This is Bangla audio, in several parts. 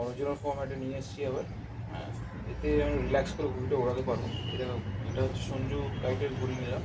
অরিজিনাল ফর্ম্যাটে নিয়ে এসেছি আবার। এতে আমি রিল্যাক্স করে ঘুড়িটা ওড়াতে পারব। এটা এটা হচ্ছে সঞ্জু টাইপের ঘুড়ি নিলাম।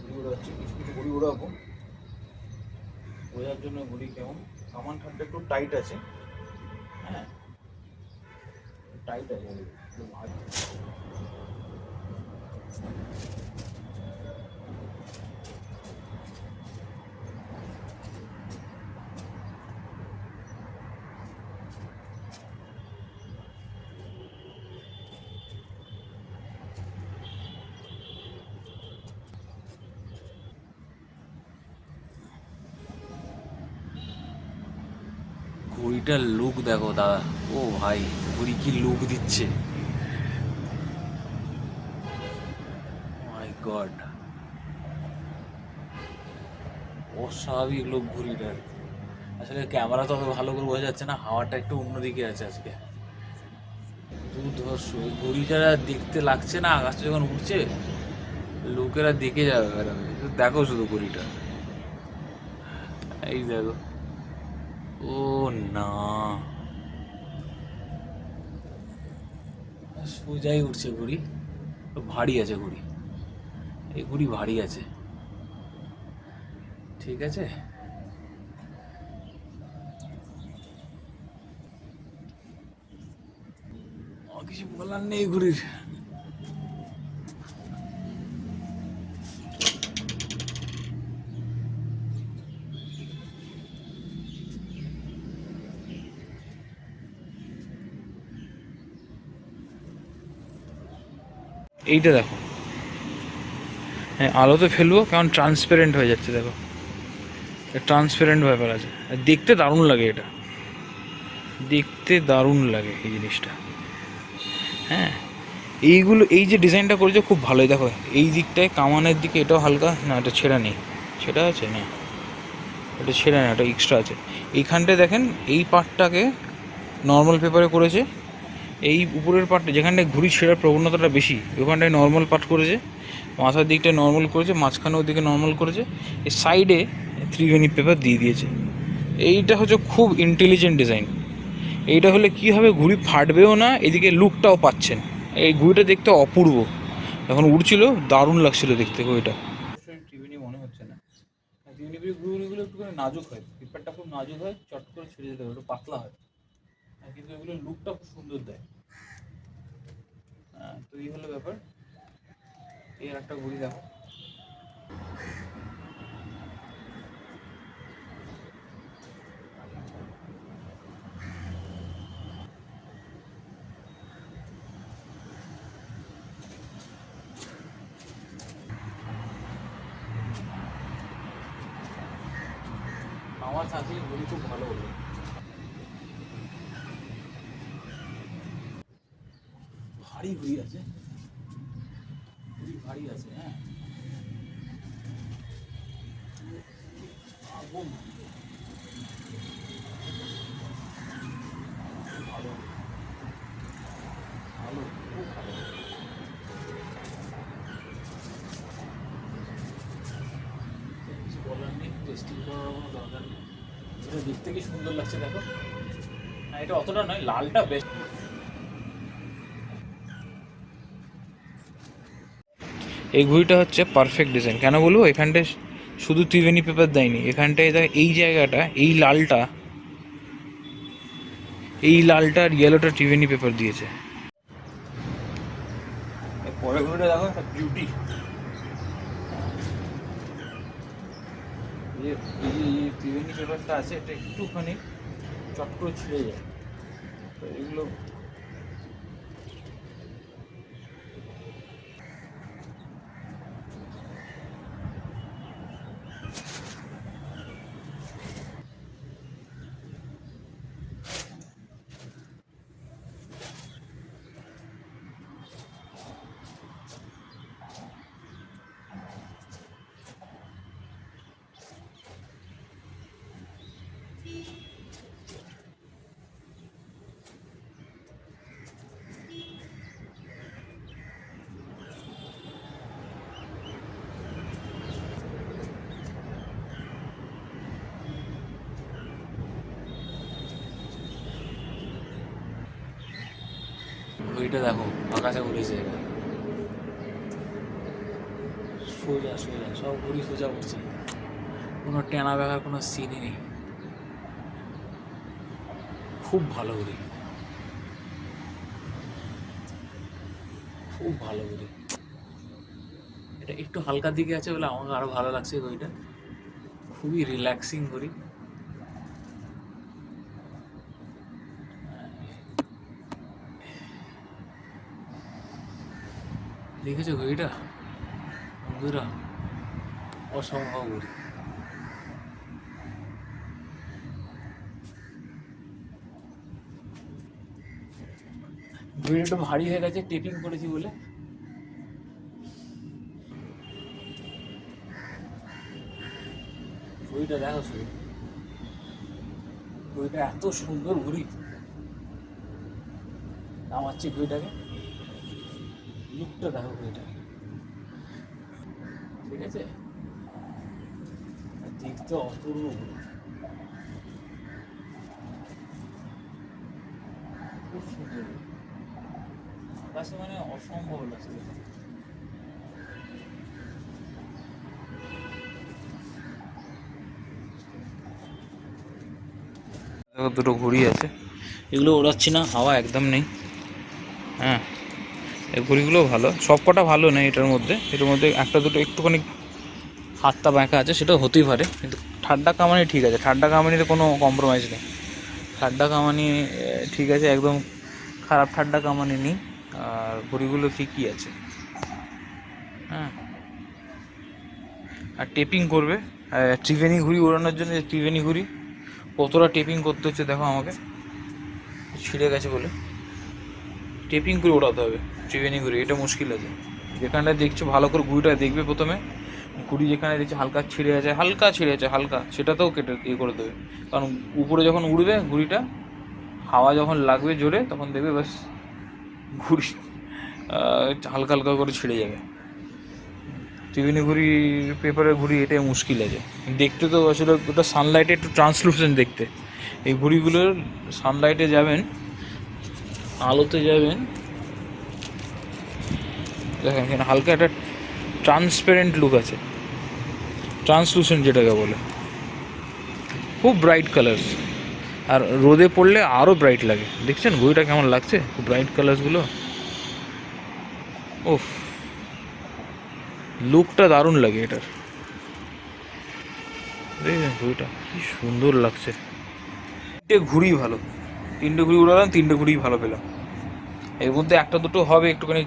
ঘুড়ি ওড়াচ্ছি কিছু কিছু ঘুড়ি ওড়াবো বোঝার জন্য ঘুড়ি কেমন? কামান ঠান্ডা একটু টাইট আছে। হ্যাঁ। টাইট আছে। ঘড়িটার লুক দেখো দাদা। ও ভাই ঘড়ি কি লুক দিচ্ছে? মাই গড অস্বাভাবিক লোক ঘড়িটার আসলে ক্যামেরা তো অত ভালো করে বোঝা যাচ্ছে না, হাওয়াটা একটু অন্যদিকে আছে আজকে। দুর্ধর্ষ, এই ঘড়িটা দেখতে লাগছে না, আকাশটা যখন উঠছে লোকেরা দেখে যাবে দেখো শুধু ঘড়িটা। এই দেখো। ও না। সোজাই উঠছে ঘুড়ি, ভারী আছে ঘুড়ি। এই ঘুড়ি ভারী আছে। ঠিক আছে? কিছু বলার নেই ঘুড়ির। এইটা দেখো। হ্যাঁ আলোতে ফেলব কেমন ট্রান্সপারেন্ট হয়ে যাচ্ছে, দেখো। ট্রান্সপারেন্ট ব্যাপার আছে। দেখতে দারুণ লাগে এটা। দেখতে দারুণ লাগে এই জিনিসটা। হ্যাঁ এইগুলো, এই যে ডিজাইনটা করেছে খুব ভালোই। দেখো, এই দিকটায় কামানের দিকে এটাও হালকা, না, এটা ছেঁড়া নেই। ছেঁড়া আছে? না, এটা ছেঁড়া না, এটা এক্সট্রা আছে। এইখানটায় দেখেন, এই পার্টটাকে নর্মাল পেপারে করেছে। এই উপরের পার্টটা যেখানটায় ঘুড়ি ছেঁড়ার প্রবণতাটা বেশি ওখানটায় নর্মাল পার্ট করেছে মাথার দিকটা নর্মাল করেছে মাঝখানে ওদিকে নর্মাল করেছে এই সাইডে ত্রিবেণী পেপার দিয়ে দিয়েছে। এইটা হচ্ছে খুব ইন্টেলিজেন্ট ডিজাইন এইটা হলে কি হবে ঘুড়ি ফাটবেও না এদিকে লুকটাও পাচ্ছেন। এই ঘুড়িটা দেখতে অপূর্ব। যখন উড়ছিল দারুণ লাগছিল দেখতে ঘুড়িটা। ত্রিবেণী মনে হচ্ছে না। ত্রিবেণী ঘুড়িগুলো একটু নাজুক হয় পেপারটা খুব নাজুক হয় চট করে ছেড়ে যেতে হবে একটু পাতলা হ্যাঁ, কিন্তু এগুলোর লুকটা খুব সুন্দর দেয়। হ্যাঁ, তো এই হলো ব্যাপার। এর একটা ঘুড়ি দেখো আমার সাথে ঘুড়ি খুব ভালো হলো ভারী ঘুড়ি আছে। ভারী আছে হ্যাঁ। ভালো। ভালো, খুব ভালো। কিছু বলার নেই টেস্টিং করার কোনো দরকার নেই। দেখতে কি সুন্দর লাগছে দেখো। হ্যাঁ এটা অতটা নয়, লালটা বেশ। এই ঘুড়িটা হচ্ছে পারফেক্ট ডিজাইন কেন বলব? এখানটায় শুধু ত্রিবেণী পেপার দেয়নি। এখানটায় দেখ, এই জায়গাটা, এই লালটা এই লালটা আর ইয়েলোটা ত্রিবেণী পেপার দিয়েছে। পরের ঘুড়িটা দেখো, একটা বিউটি যে ত্রিবেণী পেপারটা আছে, এটা একটুখানি চট করে ছিঁড়ে যায়। তো এগুলো ঘড়িটা দেখো, আকাশে উঠেছে এটা সোজা সোজা, সব ঘুরি সোজা উঠছে কোনো টেনা বেগার কোনো সিনই নেই। খুব ভালো ঘড়ি। খুব ভালো ঘড়ি। এটা একটু হালকা দিকে আছে বলে আমাকে আরও ভালো লাগছে ঘড়িটা। খুবই রিল্যাক্সিং ঘড়ি। দেখেছ ঘড়িটা বন্ধুরা, অসম্ভব ঘড়ি ঘড়িটা একটু ভারী হয়ে গেছে, টেপিং করেছি বলে। ঘড়িটা দেখো শুধু ঘড়িটা এত সুন্দর ঘড়ি নামাচ্ছি ঘড়িটাকে লুকটা দেখো ঘড়িটা ঠিক আছে? দেখতে অপূর্ব। খুব সুন্দর। আকাশে মানে অসম্ভব লাগছে দুটো ঘড়ি আছে। এগুলো ওড়াচ্ছি না, হাওয়া একদম নেই। হ্যাঁ। এই ঘড়িগুলো ভালো। সব কটা ভালো নেই এটার মধ্যে। এটার মধ্যে একটা দুটো একটুখানি হাতটা বাঁকা আছে সেটা হতেই পারে, কিন্তু ঠাড্ডা কামানি ঠিক আছে। ঠাড্ডা কামানিতে কোনো কম্প্রোমাইজ নেই। ঠাড্ডা কামানি ঠিক আছে, একদম খারাপ ঠাড্ডা কামানি নেই। আর ঘড়িগুলো ঠিকই আছে। হ্যাঁ। আর টেপিং করবে। ত্রিবেণী ঘুড়ি ওড়ানোর জন্য ত্রিবেণী ঘুড়ি, কতটা টেপিং করতে হচ্ছে দেখো আমাকে। ছিঁড়ে গেছে বলে। টেপিং করে ওড়াতে হবে ত্রিবেণী ঘুড়ি এটা মুশকিল আছে। যেখানটা দেখছ ভালো করে ঘুড়িটা দেখবে প্রথমে ঘুড়ি যেখানে দেখছ হালকা ছিঁড়ে আছে, হালকা ছিঁড়ে আছে, হালকা, সেটাতেও কেটে ইয়ে করে দেবে। কারণ উপরে যখন উড়বে ঘুড়িটা হাওয়া যখন লাগবে জোরে, তখন দেখবে ব্যাস ঘুড়ি হালকা হালকা করে ছিঁড়ে যাবে। ত্রিবেণী ঘুড়ি পেপারের ঘুড়ি এটাই মুশকিল আছে। দেখতে তো আসলে ওটা সানলাইটে একটু ট্রান্সলুসেন্ট দেখতে। এই ঘুড়িগুলোর সানলাইটে যাবেন আলোতে যাবেন। দেখেন, এখানে হালকা একটা ট্রান্সপারেন্ট লুক আছে। ট্রান্সলুসেন্ট যেটাকে বলে। খুব ব্রাইট কালার্স আর রোদে পড়লে আরও ব্রাইট লাগে। দেখছেন, ঘড়িটা কেমন লাগছে? খুব ব্রাইট কালার্সগুলো ওফ লুকটা দারুণ লাগে এটার। দেখবেন ঘুড়িটা কি সুন্দর লাগছে। তিনটে ঘুড়ি ভালো। তিনটে ঘুড়ি উড়ালাম, তিনটে ঘুড়ি ভালো পেলাম। এর মধ্যে একটা দুটো হবে, একটুখানি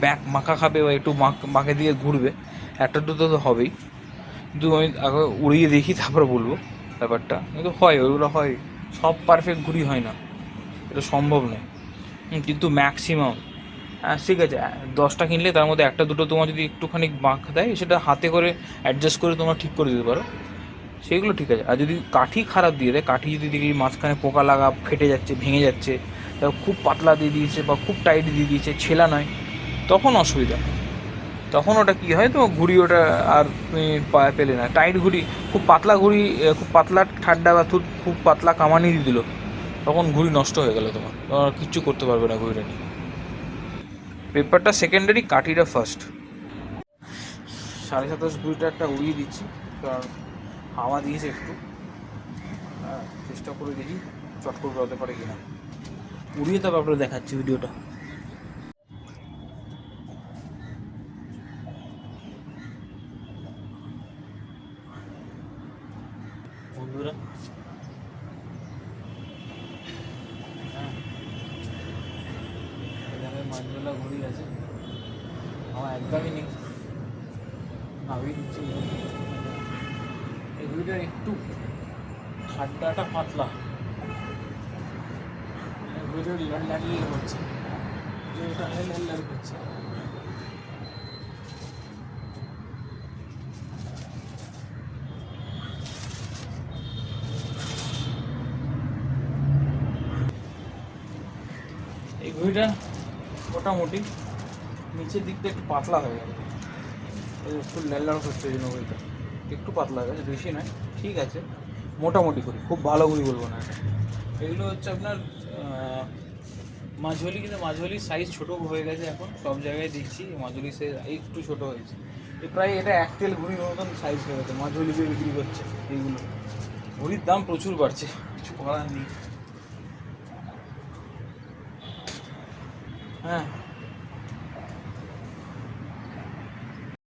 ব্যাক মাখা খাবে বা একটু মাখ দিয়ে ঘুরবে, একটা দুটো তো হবেই। কিন্তু আমি আগে উড়িয়ে দেখি, তারপরে বলব ব্যাপারটা। কিন্তু হয়, ওইগুলো হয়, সব পারফেক্ট ঘুরি হয় না। এটা সম্ভব নয়। কিন্তু ম্যাক্সিমাম হ্যাঁ ঠিক আছে, দশটা কিনলে তার মধ্যে একটা দুটো তোমার যদি একটুখানি বাঁক দেয়, সেটা হাতে করে অ্যাডজাস্ট করে তোমরা ঠিক করে দিতে পারো। সেগুলো ঠিক আছে। আর যদি কাঠি খারাপ দিয়ে দেয়, কাঠি যদি দেখি মাঝখানে পোকা লাগা, ফেটে যাচ্ছে, ভেঙে যাচ্ছে খুব পাতলা দিয়ে দিয়েছে বা খুব টাইট দিয়ে দিয়েছে, ছেলা নয়। তখন অসুবিধা। তখন ওটা কী হয়, তো ঘুড়ি ওটা আর তুমি পেলে না। টাইট ঘুড়ি, খুব পাতলা ঘুড়ি খুব পাতলা ঠাড্ডা বা খুব খুব পাতলা কামানি দিয়ে দিল। তখন ঘুড়ি নষ্ট হয়ে গেল তোমার তোমার কিচ্ছু করতে পারবে না ঘুড়িটা নিয়ে। পেপারটা সেকেন্ডারি কাঠিটা ফার্স্ট সাড়ে সাতাশ ঘুড়িটা একটা উড়িয়ে দিচ্ছি, কারণ হাওয়া দিয়েছে একটু। হ্যাঁ চেষ্টা করে দেখি চট করে হতে পারে কিনা। উড়িয়ে তবে আপনারা দেখাচ্ছি ভিডিওটা। বন্ধুরা। আমার একদমই নেই। এই একটু ঠান্ডাটা পাতলা। লাল লাগিয়ে করছে। এটা লাল লাল লাল করছে। এই ঘুড়িটা মোটামুটি নিচের দিকটা একটু পাতলা হয়ে এই একটু ল্যালার হচ্ছে এই জন্য ঘুড়িটা। একটু পাতলা হয়ে গেছে, বেশি নয়, ঠিক আছে। মোটামুটি করি খুব ভালো ঘুড়ি বলব না। এগুলো হচ্ছে আপনার মাঝোলি কিন্তু মাঝুলির সাইজ ছোট হয়ে গেছে এখন, সব জায়গায় দেখছি মাঝোলি সাইজ একটু ছোট হয়েছে। প্রায় এটা এক তেল ঘুড়ির মতন সাইজ হয়ে গেছে মাঝোলি দিয়ে বিক্রি করছে এইগুলো। ঘুড়ির দাম প্রচুর বাড়ছে, কিছু করার নেই। হ্যাঁ।